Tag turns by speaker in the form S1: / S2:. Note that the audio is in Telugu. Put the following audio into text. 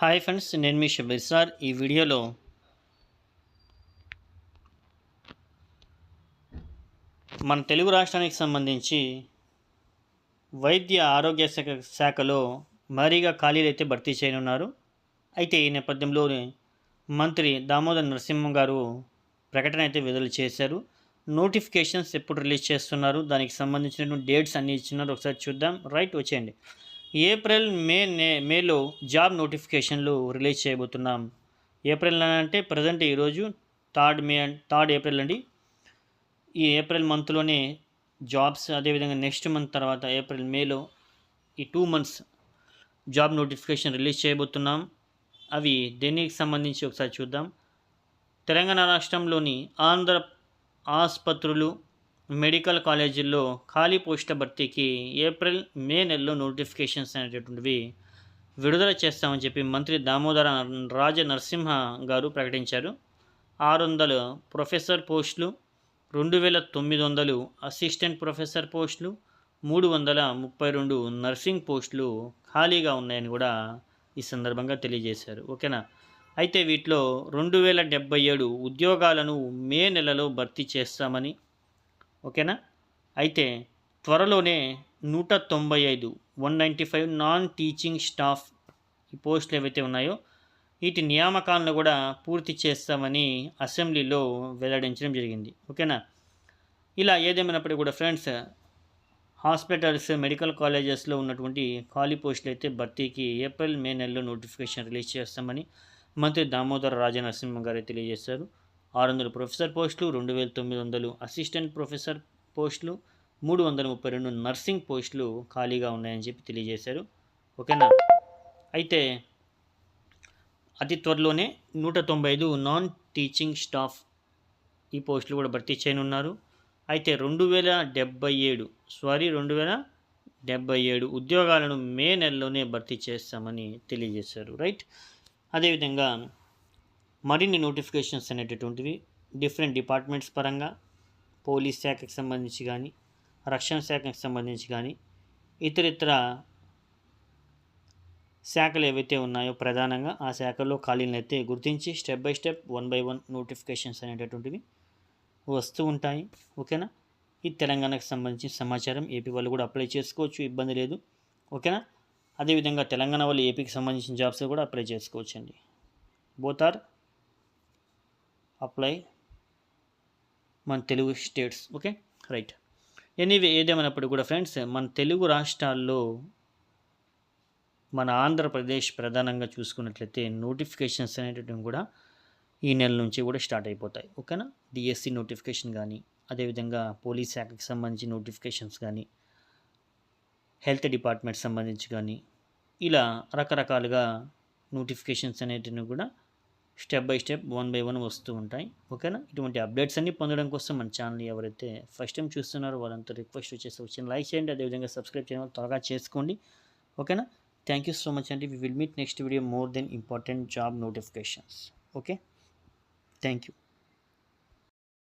S1: హాయ్ ఫ్రెండ్స్ నేను మీ షబీర్ సార్. ఈ వీడియోలో మన తెలుగు రాష్ట్రానికి సంబంధించి వైద్య ఆరోగ్య శాఖ శాఖలో మరీగా ఖాళీలు అయితే భర్తీ చేయనున్నారు. అయితే ఈ నేపథ్యంలో మంత్రి దామోదర్ నరసింహం గారు ప్రకటన అయితే విడుదల చేశారు. నోటిఫికేషన్స్ ఎప్పుడు రిలీజ్ చేస్తున్నారు? దానికి సంబంధించినటువంటి డేట్స్ అన్ని ఇచ్చినారు. ఒకసారి చూద్దాం. రైట్ వచ్చేయండి. ఏప్రిల్ మే నే మేలో జాబ్ నోటిఫికేషన్లు రిలీజ్ చేయబోతున్నాం. ఏప్రిల్ అంటే ప్రజెంట్ ఈరోజు థర్డ్ మే థర్డ్ ఏప్రిల్ అండి. ఈ ఏప్రిల్ మంత్లోనే జాబ్స్ అదేవిధంగా నెక్స్ట్ మంత్ తర్వాత ఏప్రిల్ మేలో ఈ two months job notification release చేయబోతున్నాం. అవి దేనికి సంబంధించి ఒకసారి చూద్దాం. తెలంగాణ రాష్ట్రంలోని ఆంధ్ర ఆసుపత్రులు మెడికల్ కాలేజీల్లో ఖాళీ పోస్టుల భర్తీకి ఏప్రిల్ మే నెలలో నోటిఫికేషన్స్ అనేటటువంటివి విడుదల చేస్తామని చెప్పి మంత్రి దామోదర రాజ నరసింహ గారు ప్రకటించారు. ఆరు వందల ప్రొఫెసర్ పోస్టులు రెండు వేల తొమ్మిది వందలు అసిస్టెంట్ ప్రొఫెసర్ పోస్టులు మూడు వందల ముప్పై రెండు నర్సింగ్ పోస్టులు ఖాళీగా ఉన్నాయని కూడా ఈ సందర్భంగా తెలియజేశారు. ఓకేనా? అయితే వీటిలో రెండు వేల డెబ్బై ఏడు ఉద్యోగాలను మే నెలలో భర్తీ చేస్తామని ఓకేనా? అయితే త్వరలోనే నూట తొంభై ఐదు one ninety five non teaching staff ఈ పోస్టులు ఏవైతే ఉన్నాయో వీటి నియామకాలను కూడా పూర్తి చేస్తామని అసెంబ్లీలో వెల్లడించడం జరిగింది. ఓకేనా? ఇలా ఏదేమైనప్పటికీ కూడా ఫ్రెండ్స్ హాస్పిటల్స్ మెడికల్ కాలేజెస్లో ఉన్నటువంటి ఖాళీ పోస్టులు అయితే భర్తీకి ఏప్రిల్ మే నెలలో నోటిఫికేషన్ రిలీజ్ చేస్తామని మంత్రి దామోదర రాజనరసింహ గారు తెలియజేశారు. ఆరు వందల ప్రొఫెసర్ పోస్టులు రెండు వేల తొమ్మిది వందలు అసిస్టెంట్ ప్రొఫెసర్ పోస్టులు మూడు వందల ముప్పై రెండు నర్సింగ్ పోస్టులు ఖాళీగా ఉన్నాయని చెప్పి తెలియజేశారు. ఓకేనా? అయితే అతి త్వరలోనే నూట తొంభై ఐదు నాన్ టీచింగ్ స్టాఫ్ ఈ పోస్టులు కూడా భర్తీ చేయనున్నారు. అయితే రెండు వేల డెబ్బై ఏడు సారీ రెండు వేల డెబ్బై ఏడు ఉద్యోగాలను మే నెలలోనే భర్తీ చేస్తామని తెలియజేశారు. రైట్? అదేవిధంగా మరిన్ని నోటిఫికేషన్స్ అనేటటువంటివి డిఫరెంట్ డిపార్ట్మెంట్స్ పరంగా పోలీస్ శాఖకి సంబంధించి కానీ రక్షణ శాఖకి సంబంధించి కానీ ఇతరితర శాఖలు ఏవైతే ఉన్నాయో ప్రధానంగా ఆ శాఖల్లో ఖాళీలను అయితే గుర్తించి step by step one by one notifications అనేటటువంటివి వస్తూ ఉంటాయి. ఓకేనా? ఈ తెలంగాణకు సంబంధించిన సమాచారం ఏపీ వాళ్ళు కూడా అప్లై చేసుకోవచ్చు ఇబ్బంది లేదు. ఓకేనా? అదేవిధంగా తెలంగాణ వాళ్ళు ఏపీకి సంబంధించిన జాబ్స్ కూడా అప్లై చేసుకోవచ్చండి. బోత్ ఆర్ అప్లై మన Telugu states okay right anyway ఏదేమైనప్పుడు కూడా ఫ్రెండ్స్ మన తెలుగు రాష్ట్రాల్లో మన ఆంధ్రప్రదేశ్ ప్రధానంగా చూసుకున్నట్లయితే నోటిఫికేషన్స్ అనేటటువంటి కూడా ఈ నెల నుంచి కూడా స్టార్ట్ అయిపోతాయి ఓకేనా డిఎస్సి నోటిఫికేషన్ కానీ అదేవిధంగా పోలీస్ శాఖకి సంబంధించి నోటిఫికేషన్స్ కానీ హెల్త్ డిపార్ట్మెంట్ సంబంధించి కానీ ఇలా రకరకాలుగా నోటిఫికేషన్స్ అనేటివి కూడా step by step one by one వస్తూ ఉంటాయి. ఓకేనా? ఇటువంటి అప్డేట్స్ అన్ని పొందడం కోసం మన ఛానల్ ఎవరైతే ఫస్ట్ టైం చూస్తున్నారో వాళ్ళంతా రిక్వెస్ట్ వచ్చేసి వచ్చిన లైక్ చేయండి. అదేవిధంగా సబ్స్క్రైబ్ చేయడం త్వరగా చేసుకోండి. ఓకేనా? థ్యాంక్ యూ సో మచ్ అండి. We will meet next video more than important job notifications okay? Thank you